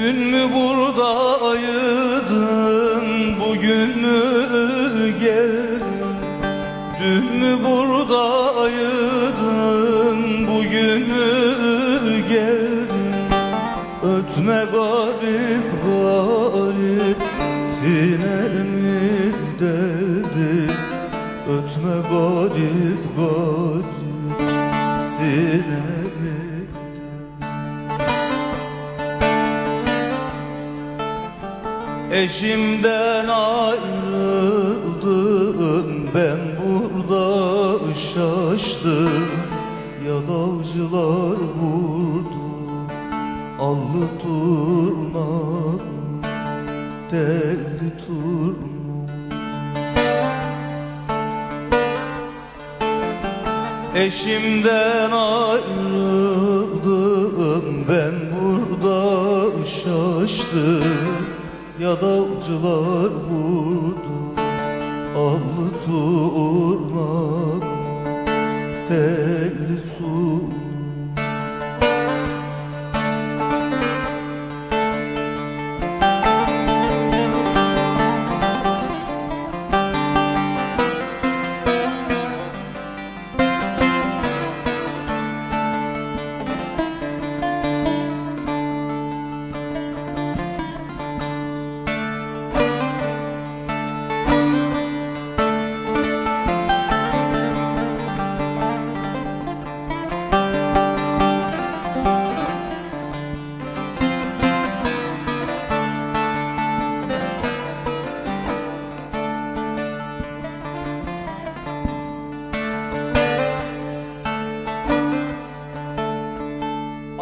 Dün mü buradaydın, bugün mü? Dün mü buradaydın, bugün mü geldin? Ötme garip garip, sinemi deldi. Ötme garip garip, sinemi Eşimden ayrıldım ben burada şaştım Yadavcılar vurdu. Allı turna Telli turna. Eşimden ayrıldım ben burada şaştım. Yadavcılar vurdu allı turna Telli su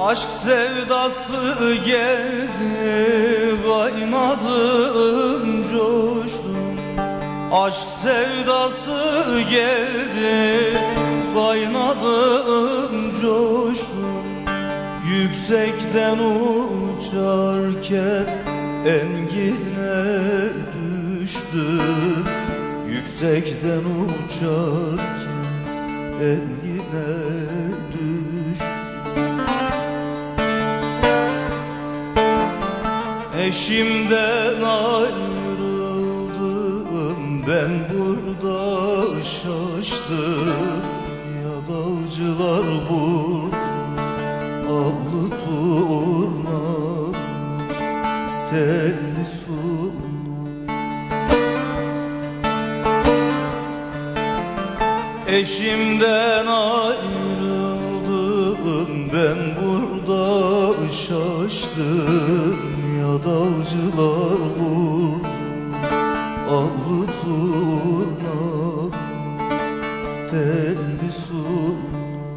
Aşk sevdası geldi Kaynadım coştum. Aşk sevdası geldi Kaynadım coştum. Yüksekten uçarken Engine düştüm. Yüksekten uçarken Engine düştüm Eşimden ayrıldım. Ben burada şaştım. Yadavcılar vurdu allı turna Telli su Eşimden ayrıldım. Ben burada şaştım Murat avcılar vurdu Allı turna Telli sultan